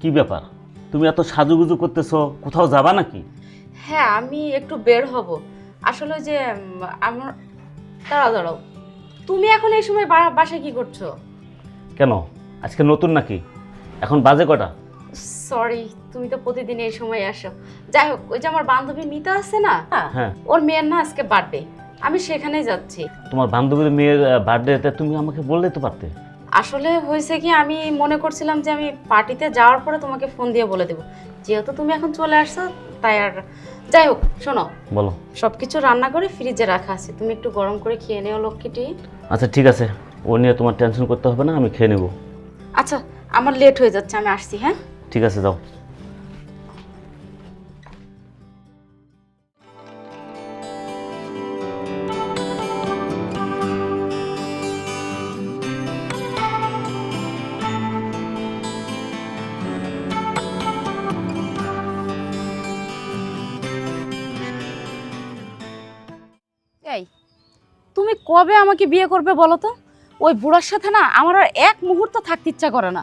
কি ব্যাপার? তুমি এত সাজুগুজু করতেছো কোথাও যাবা নাকি? হ্যাঁ আমি একটু বের হব। আসলে যে উম, আমার দাঁড়াও দাঁড়াও। তুমি এখন এই সময় বা- বাসায় কি করছ? কেন? আজকে নতুন নাকি? এখন বাজে কটা? সরি তুমি তো প্রতিদিন এই সময় আসো। যাই হোক ওই যে আমার বান্ধবী মিতা আছে না হ্যাঁ। ওর মেয়ের না আজকে বার্থডে আমি সেখানেই যাচ্ছি। তোমার বান্ধবীর মেয়ের বার্থডেতে তুমি আমাকে বললে তো পারতে। আসলে হয়েছে কি আমি মনে করছিলাম যে আমি পার্টিতে যাওয়ার পরে তোমাকে ফোন দিয়ে বলে দেবো। যেহেতু তুমি এখন চলে আসছো তাই আর যাই হোক শোনো। বলো। সব কিছু রান্না করে ফ্রিজে রাখা আছে। তুমি একটু গরম করে খেয়ে নিও লক্ষ্মীটি। আচ্ছা ঠিক আছে। ও নিয়ে তোমার টেনশন করতে হবে না আমি খেয়ে নেব। আচ্ছা আমার লেট হয়ে যাচ্ছে আমি আসছি হ্যাঁ? ঠিক আছে যাও। তুমি কবে আমাকে বিয়ে করবে বলো তো? ওই বুড়ার সাথে না আমার আর এক মুহূর্ত থাকতে ইচ্ছা করে না।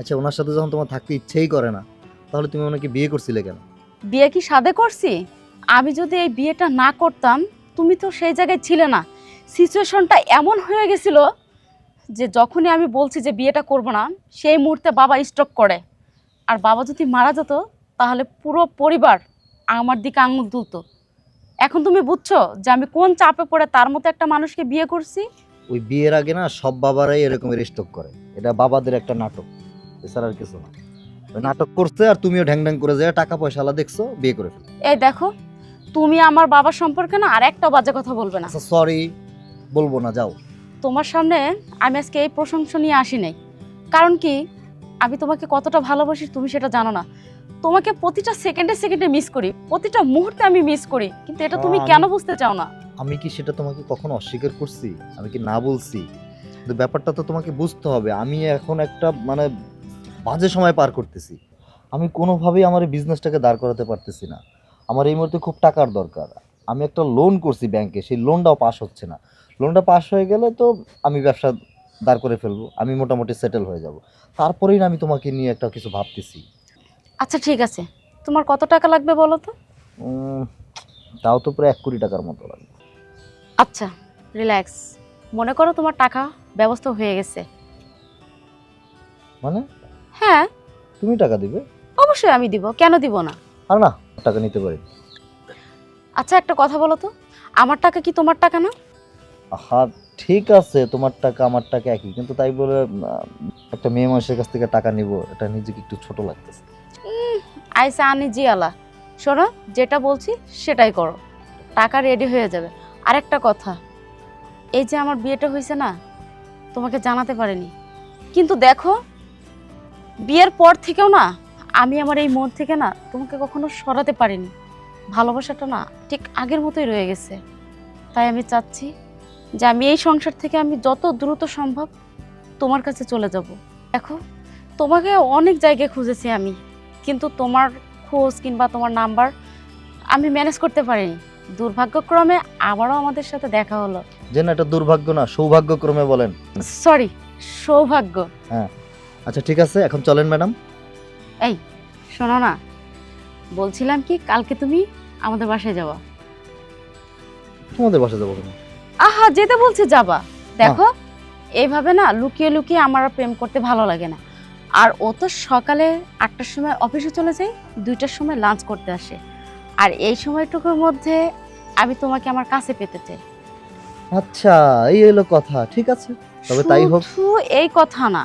আচ্ছা ওনার সাথে যখন তোমার থাকতে ইচ্ছেই করে না তাহলে তুমি ওনাকে বিয়ে করছিলে কেন? বিয়ে কি সাদে করছি? আমি যদি এই বিয়েটা না করতাম তুমি তো সেই জায়গায় ছিলে না। সিচুয়েশনটা এমন হয়ে গেছিল যে যখনই আমি বলছি যে বিয়েটা করব না সেই মুহূর্তে বাবা স্ট্রোক করে। আর বাবা যদি মারা যেত তাহলে পুরো পরিবার আমার দিকে আঙুল তুলতো। এখন তুমি বুঝছ যে আমি কোন চাপে পড়ে তার মতো একটা মানুষকে বিয়ে করছি? ওই বিয়ের আগে না সব বাবারাই এরকমের স্টক করে। এটা বাবাদের একটা নাটক এছাড়া আর কিছু না। ওই নাটক করছে আর তুমিও ঢ্যাং ঢ্যাং করে যায় টাকা পয়সা পয়সালা দেখছ বিয়ে করে ফেলো। এই দেখো তুমি আমার বাবার সম্পর্কে না আর একটা বাজে কথা বলবে না। আচ্ছা সরি বলব না যাও। তোমার সামনে আমি আজকে এই প্রশংসা নিয়ে আসি নাই। কারণ কি আমি তোমাকে কতটা ভালোবাসি তুমি সেটা জানো না। তোমাকে প্রতিটা সেকেন্ডে সেকেন্ডে মিস করি প্রতিটা মুহূর্তে আমি মিস করি কিন্তু এটা তুমি কেন বুঝতে চাও না? আমি কি সেটা তোমাকে কখনো অস্বীকার করছি? আমি কি না বলছি? কিন্তু ব্যাপারটা তো তোমাকে বুঝতে হবে। আমি এখন একটা মানে বাজে সময় পার করতেছি। আমি কোনোভাবেই আমার এই বিজনেসটাকে দাঁড় করাতে পারতেছি না। আমার এই মুহূর্তে খুব টাকার দরকার। আমি একটা লোন করছি ব্যাংকে সেই লোনটাও পাস হচ্ছে না। লোনটা পাস হয়ে গেলে তো আমি ব্যবসা দাঁড় করে ফেলব। আমি মোটামুটি সেটেল হয়ে যাব। তারপরেই না আমি তোমাকে নিয়ে একটা কিছু ভাবতেছি। আচ্ছা ঠিক আছে। তোমার কত টাকা লাগবে বলো তো? তাও তো প্রায় এক কোটি টাকার মতো লাগবে। আচ্ছা রিল্যাক্স মনে করো তোমার টাকা ব্যবস্থা হয়ে গেছে। মানে? হ্যাঁ। তুমি টাকা দিবে? অবশ্যই আমি দিব কেন দিব না? আর না টাকা নিতে পারি। আচ্ছা একটা কথা বলো তো আমার টাকা কি তোমার টাকা না? হ্যাঁ ঠিক আছে তোমার টাকা আমার টাকা একই কিন্তু তাই বলে একটা মেয়ে মানুষের কাছ থেকে টাকা নিব এটা নিজেকে একটু ছোট লাগতেছে। আইসা আনি জিয়ালা। শোনো, যেটা বলছি সেটাই করো। টাকা রেডি হয়ে যাবে। আরেকটা কথা, এই যে আমার বিয়েটা হয়েছে না, তোমাকে জানাতে পারিনি। কিন্তু দেখো, বিয়ের পর থেকেও না, আমি আমার এই মন থেকে না, তোমাকে কখনো সরাতে পারিনি। ভালোবাসাটা না, ঠিক আগের মতোই রয়ে গেছে। তাই আমি চাচ্ছি যে আমি এই সংসার থেকে আমি যত দ্রুত সম্ভব তোমার কাছে চলে যাব। দেখো, তোমাকে অনেক জায়গায় খুঁজেছি আমি। কিন্তু তোমার খোঁজ কিংবা তোমার নাম্বার আমি ম্যানেজ করতে পারিনি। দুর্ভাগ্যক্রমে আবারও আমাদের সাথে দেখা হলো। যে না এটা দুর্ভাগ্য না সৌভাগ্যক্রমে বলেন। সরি সৌভাগ্য। হ্যাঁ। আচ্ছা ঠিক আছে এখন চলেন ম্যাডাম। এই শোনো না। বলছিলাম কি কালকে তুমি আমাদের বাসায় যাওয়া তোমাদের বাসায় যাব কেন? আহা যেতে বলছে যাবা। দেখো এইভাবে না লুকিয়ে লুকিয়ে আমার আর প্রেম করতে ভালো লাগে না। আর ও তো সকালে আটটার সময় অফিসে চলে যায় দুইটার সময় লাঞ্চ করতে আসে। আর এই সময়টুকুর মধ্যে আমি তোমাকে আমার কাছে পেতে চাই। আচ্ছা এই হলো কথা ঠিক আছে? তবে তাই হোক। শুধু এই কথা না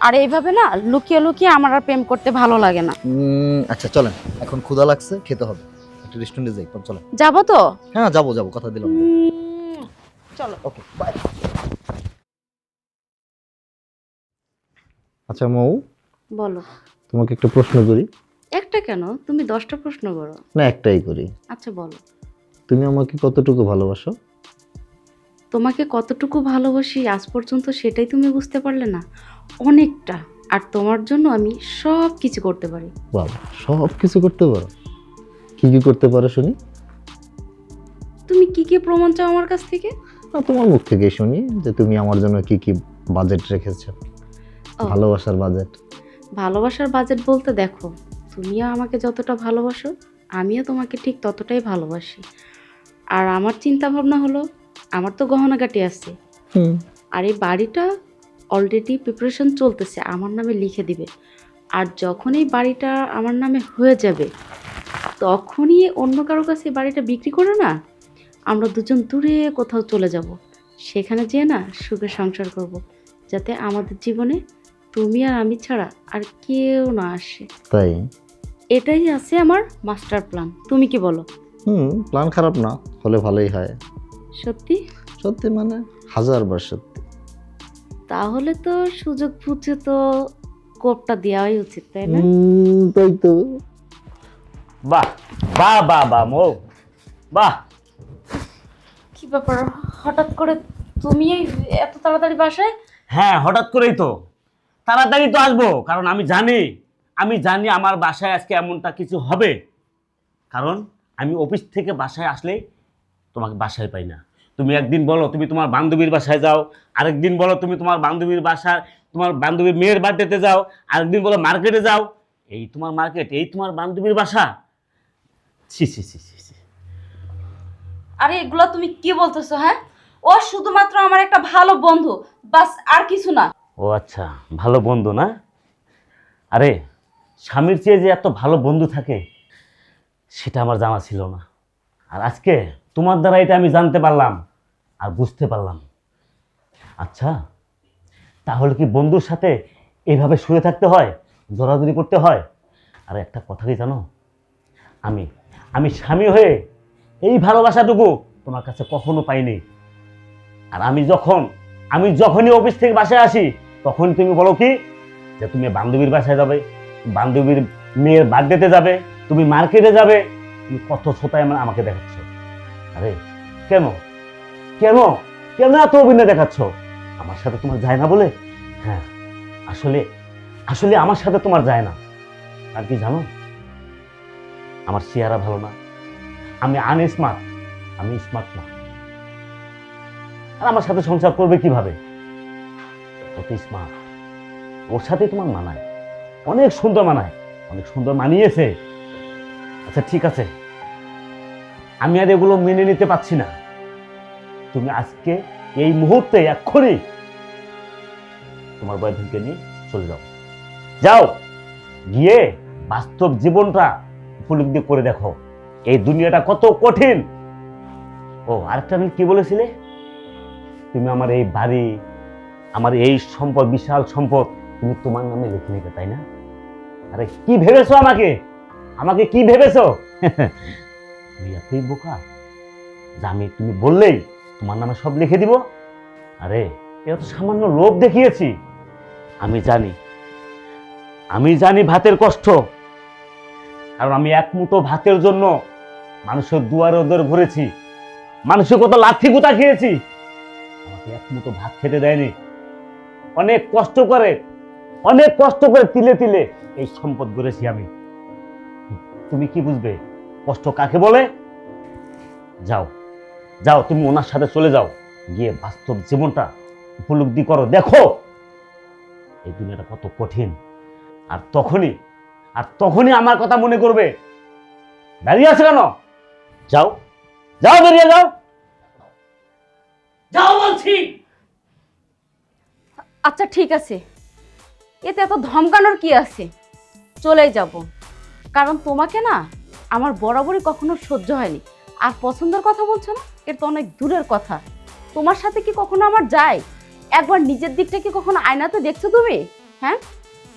আর এইভাবে না লুকিয়ে লুকিয়ে আমার আর প্রেম করতে ভালো লাগে না। আচ্ছা চলেন। এখন ক্ষুধা লাগছে খেতে হবে। একটা রেস্টুরেন্টে যাই চলেন। যাব তো? হ্যাঁ যাব যাব কথা দিলাম। চলো। ওকে বাই আচ্ছা মৌ বলো। তোমাকে একটা প্রশ্ন করি। একটা কেন? তুমি দশটা প্রশ্ন করো। না একটাই করি। আচ্ছা বলো। তুমি আমাকে কতটুকু ভালোবাসো? তোমাকে কতটুকু ভালোবাসি আজ পর্যন্ত সেটাই তুমি বুঝতে পারলে না। অনেকটা। আর তোমার জন্য আমি সব কিছু করতে পারি। বাবা সব কিছু করতে পারো? কি কি করতে পারো শুনি? তুমি কি কি প্রমাণ চাও আমার কাছ থেকে? না তোমার মুখ থেকে শুনি যে তুমি আমার জন্য কি কি বাজেট রেখেছো। ভালোবাসার বাজেট ভালোবাসার বাজেট বলতে দেখো তুমিও আমাকে যতটা ভালোবাসো আমিও তোমাকে ঠিক ততটাই ভালোবাসি। আর আমার চিন্তা ভাবনা হলো আমার তো গহনাগাটি আছে। হুম। আর এই বাড়িটা অলরেডি প্রিপারেশন চলতেছে আমার নামে লিখে দিবে। আর যখন এই বাড়িটা আমার নামে হয়ে যাবে তখনই অন্য কারও কাছে এই বাড়িটা বিক্রি করে না আমরা দুজন দূরে কোথাও চলে যাব। সেখানে যেয়ে না সুখে সংসার করব যাতে আমাদের জীবনে তুমি আর আমি ছাড়া আর কেউ না আসে। তাই? এটাই আছে আমার মাস্টার প্ল্যান তুমি কি বলো? হুম প্ল্যান খারাপ না হলে ভালোই হয়। সত্যি? সত্যি মানে হাজার বার সত্যি। তাহলে তো সুযোগ বুঝে তো কোপটা দেওয়াই উচিত তাই না? হুম, তাই তো। বাহ বাহ বাহ বাহ মো। বাহ। কি ব্যাপার? হঠাৎ করে তুমি এত তাড়াতাড়ি বাসায়? হ্যাঁ হঠাৎ করেই তো। তাড়াতাড়ি তো আসব, কারণ আমি জানি আমি জানি আমার বাসায় আজকে এমনটা কিছু হবে। কারণ আমি অফিস থেকে বাসায় আসলে তোমাকে বাসায় পাই না। তুমি একদিন বলো, তুমি তোমার বান্ধবীর বাসায় যাও, আরেকদিন বলো, তুমি তোমার বান্ধবীর বাসায় তোমার বান্ধবীর মেয়ের বার্থডেতে যাও, আরেকদিন বলো মার্কেটে যাও। এই তোমার মার্কেট, এই তোমার বান্ধবীর বাসা। ছি ছি ছি ছি ছি। আরে এগুলো তুমি কি বলতেছো হ্যাঁ? ও শুধুমাত্র আমার একটা ভালো বন্ধু, বাস আর কিছু না। ও আচ্ছা ভালো বন্ধু না? আরে, স্বামীর চেয়ে যে এত ভালো বন্ধু থাকে, সেটা আমার জানা ছিল না। আর আজকে তোমার দ্বারা এটা আমি জানতে পারলাম আর বুঝতে পারলাম। আচ্ছা তাহলে কি বন্ধুর সাথে এভাবে শুয়ে থাকতে হয় জড়াজড়ি করতে হয়? আর, একটা কথা কি জানো? আমি আমি স্বামী হয়ে এই ভালোবাসাটুকু তোমার কাছে কখনো পাইনি। আর আমি যখন, আমি যখনই অফিস থেকে বাসায় আসি তখন তুমি বলো কি? যে তুমি বান্ধবীর বাসায় যাবে, বান্ধবীর মেয়ের বার্থডেতে যাবে, তুমি মার্কেটে যাবে, তুমি কত মানে আমাকে দেখাচ্ছ। আরে, কেন? কেন? কেন এত অভিনয় দেখাচ্ছ? আমার সাথে তোমার যায় না বলে? হ্যাঁ আসলে আসলে আমার সাথে তোমার যায় না। আর কি জানো? আমার চেহারা ভালো না। আমি আনস্মার্ট আমি স্মার্ট না। আর আমার সাথে সংসার করবে কীভাবে? অতি স্মার্ট ওর সাথে তোমার মানায়। অনেক সুন্দর মানায়, অনেক সুন্দর মানিয়েছে। আচ্ছা ঠিক আছে। আমি আর এগুলো মেনে নিতে পারছি না। তুমি আজকে এই মুহূর্তে এক্ষুনি তোমার বয়ফ্রেন্ডকে নিয়ে চলে যাও। যাও, গিয়ে বাস্তব জীবনটা উপলব্ধি করে দেখো। এই দুনিয়াটা কত কঠিন। ও, আরেকটা আমি কি বলেছিলে? তুমি আমার এই বাড়ি আমার এই সম্পদ, বিশাল সম্পদ তুমি তোমার নামে লিখে নেবে তাই না? আরে, কি ভেবেছো আমাকে? আমাকে কি ভেবেছো? বোকা যে আমি তুমি বললেই তোমার নামে সব লিখে দিব? আরে এটা তো সামান্য লোভ দেখিয়েছি। আমি জানি আমি জানি ভাতের কষ্ট। কারণ আমি এক মুঠো ভাতের জন্য মানুষের দুয়ারে ওদের ঘুরেছি মানুষের কত লাথি গুতা খেয়েছি। আমাকে এক মুঠো ভাত খেতে দেয়নি। অনেক কষ্ট করে, অনেক কষ্ট করে তিলে তিলে এই সম্পদ গড়েছি আমি। তুমি কি বুঝবে? কষ্ট কাকে বলে? যাও যাও, তুমি ওনার সাথে চলে যাও। গিয়ে বাস্তব জীবনটা উপলব্ধি করো। দেখো, এই দুনিয়াটা কত কঠিন। আর তখনই আর তখনই আমার কথা মনে করবে। দাঁড়িয়ে আছে কেন? যাও যাও, বেরিয়ে যাও। যাও বলছি। আচ্ছা ঠিক আছে। এতে এত ধমকানোর কি আছে? চলেই যাব। কারণ তোমাকে না আমার বরাবরই কখনো সহ্য হয়নি। আর পছন্দের কথা বলছো না? এটা তো অনেক দূরের কথা। তোমার সাথে কি কখনো আমার যায়? একবার নিজের দিকটা কি কখনো আয়নাতে দেখছ তুমি? হ্যাঁ?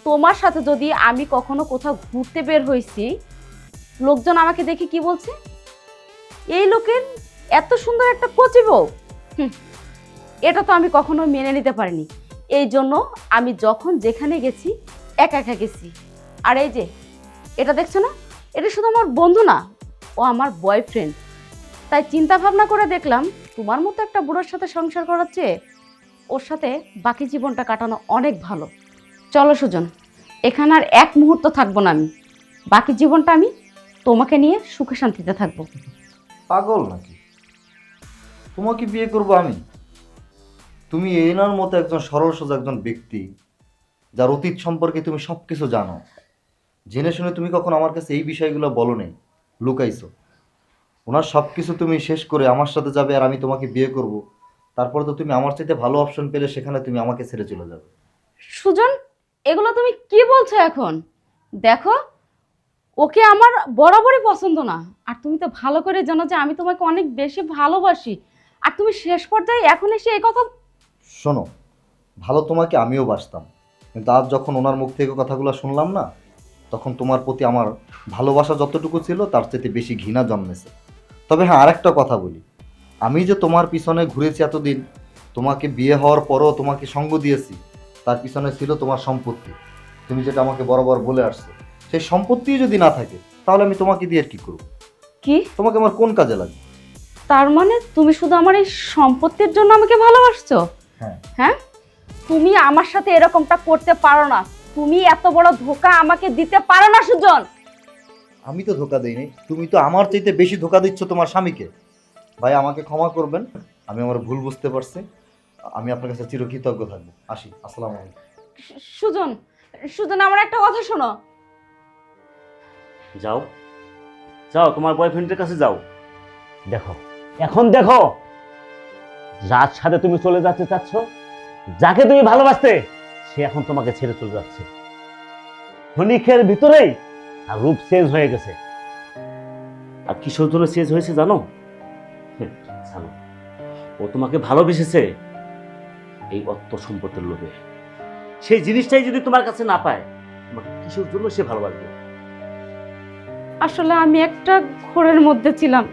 তোমার সাথে যদি আমি কখনো কোথাও ঘুরতে বের হয়েছি লোকজন আমাকে দেখে কি বলছে? এই লোকের এত সুন্দর একটা কচি বউ। হুম, এটা তো আমি কখনো মেনে নিতে পারিনি। এই জন্য আমি যখন যেখানে গেছি, একা একা গেছি। আর এই যে, এটা দেখছ না? এটা শুধু আমার বন্ধু না, ও আমার বয়ফ্রেন্ড তাই চিন্তা ভাবনা করে দেখলাম, তোমার মতো একটা বুড়োর সাথে সংসার করার চেয়ে ওর সাথে বাকি জীবনটা কাটানো অনেক ভালো। চলো সুজন, এখানে আর এক মুহূর্ত থাকব না আমি। বাকি জীবনটা আমি তোমাকে নিয়ে সুখে শান্তিতে থাকব। পাগল নাকি? তোমাকে বিয়ে করব আমি? তুমি এনার মতো একজন সরল সোজা একজন ব্যক্তি, যার অতীত সম্পর্কে তুমি সব কিছু জানো। জেনে শুনে তুমি কখন আমার কাছে এই বিষয়গুলো বলো নেই লুকাইছো। ওনার সব কিছু তুমি শেষ করে আমার সাথে যাবে আর আমি তোমাকে বিয়ে করব। তারপরে তো তুমি আমার চাইতে ভালো অপশন পেলে, সেখানে তুমি আমাকে ছেড়ে চলে যাবে। সুজন, এগুলো তুমি কি বলছো এখন? দেখো, ওকে আমার বরাবরই পছন্দ না। আর তুমি তো ভালো করে জানো যে আমি তোমাকে অনেক বেশি ভালোবাসি। আর তুমি শেষ পর্যায়ে এখন এসে এই কথা শোনো ভালো তোমাকে আমিও বাসতাম। কিন্তু আজ যখন ওনার মুখ থেকে কথাগুলো শুনলাম না তখন তোমার প্রতি আমার ভালোবাসা যতটুকু ছিল তার চেয়ে বেশি ঘৃণা জন্মেছে। তবে হ্যাঁ আরেকটা কথা বলি। আমি যে তোমার পিছনে ঘুরেছি এতদিন তোমাকে বিয়ে হওয়ার পরও তোমাকে সঙ্গ দিয়েছি তার পিছনে ছিল তোমার সম্পত্তি। তুমি যেটা আমাকে বরাবর বলে আসছো সেই সম্পত্তি যদি না থাকে তাহলে আমি তোমাকে দিয়ে আর কি করব? কি? তোমাকে আমার কোন কাজে লাগে তার মানে তুমি শুধু আমার এই সম্পত্তির জন্য আমাকে ভালোবাসছো? হ্যাঁ। হ্যাঁ? তুমি আমার সাথে এরকমটা করতে পারো না। তুমি এত বড় ধোকা আমাকে দিতে পারো না সুজন। আমি তো ধোকা দিইনি। তুমি তো আমার চাইতে বেশি ধোকা দিচ্ছ তোমার স্বামীকে। ভাই আমাকে ক্ষমা করবেন। আমি আমার ভুল বুঝতে পারছি। আমি আপনার কাছে চিরকৃতজ্ঞ থাকব। আসি আসসালামু আলাইকুম। সুজন সুজন আমার একটা কথা শোনো। যাও। যাও তোমার বয়ফ্রেন্ডের কাছে যাও। দেখো এখন দেখো। যার সাথে তুমি চলে যাচ্ছে চাচ্ছ? যাকে তুমি ভালোবাসতে, সে এখন তোমাকে ছেড়ে চলে যাচ্ছে। ক্ষণিকের ভিতরেই আর রূপ চেঞ্জ হয়ে গেছে। আর কিশোর জন্য চেঞ্জ হয়েছে জানো? জানো, ও তোমাকে ভালোবেসেছে এই অর্থ সম্পত্তির লোভে। সেই জিনিসটাই যদি তোমার কাছে না পায়, তোমাকে কিশোর জন্য সে ভালোবাসবে? আসলে আমি একটা ঘোরের মধ্যে ছিলাম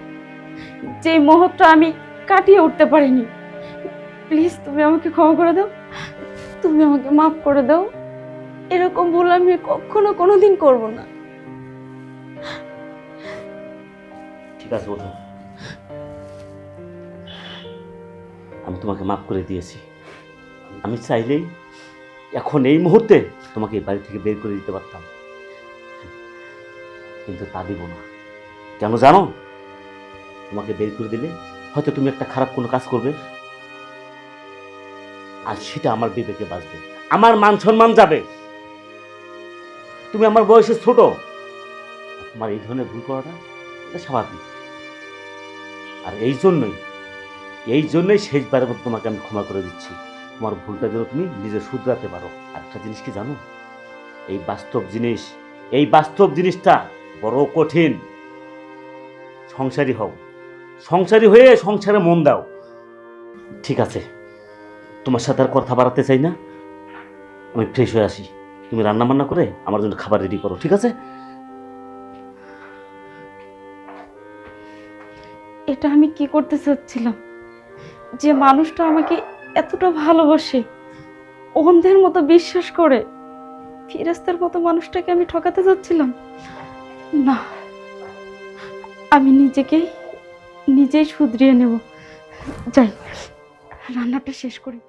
যে মুহূর্তটা আমি কাটিয়ে উঠতে পারিনি। প্লিজ, তুমি আমাকে ক্ষমা করে দাও। তুমি আমাকে মাফ করে দাও। এরকম ভুল আমি কখনো কোনোদিন করব না। ঠিক আছে ওঠো আমি তোমাকে মাফ করে দিয়েছি। আমি চাইলেই এখন এই মুহূর্তে তোমাকে এই বাড়ি থেকে বের করে দিতে পারতাম। কিন্তু তা দিব না। কেন জানো? তোমাকে বের করে দিলে হয়তো তুমি একটা খারাপ কোনো কাজ করবে। আর সেটা আমার বিবেকে বাঁচবে। আমার মান সম্মান যাবে। তুমি আমার বয়সে ছোট। তোমার এই ধরনের ভুল করাটা এটা স্বাভাবিক। আর এই জন্যই এই জন্যই শেষবারের মতো তোমাকে আমি ক্ষমা করে দিচ্ছি। তোমার ভুলটা যেন তুমি নিজে শুধরাতে পারো। আর একটা জিনিস কি জানো? এই বাস্তব জিনিস, এই বাস্তব জিনিসটা বড় কঠিন। সংসারী হও। সংসারী হয়ে সংসারে মন দাও। ঠিক আছে। তোমার সাথে আর কথা বাড়াতে চাই না। আমি ফ্রেশ হয়ে আসি। তুমি রান্না বান্না করে আমার জন্য খাবার রেডি করো, ঠিক আছে? এটা আমি কি করতে চাচ্ছিলাম? যে মানুষটা আমাকে এতটা ভালোবাসে, অন্ধের মতো বিশ্বাস করে ফিরাস্তার মতো মানুষটাকে আমি ঠকাতে যাচ্ছিলাম না, আমি নিজেকেই নিজেই শুধরিয়ে নেব। যাই, রান্নাটা শেষ করি।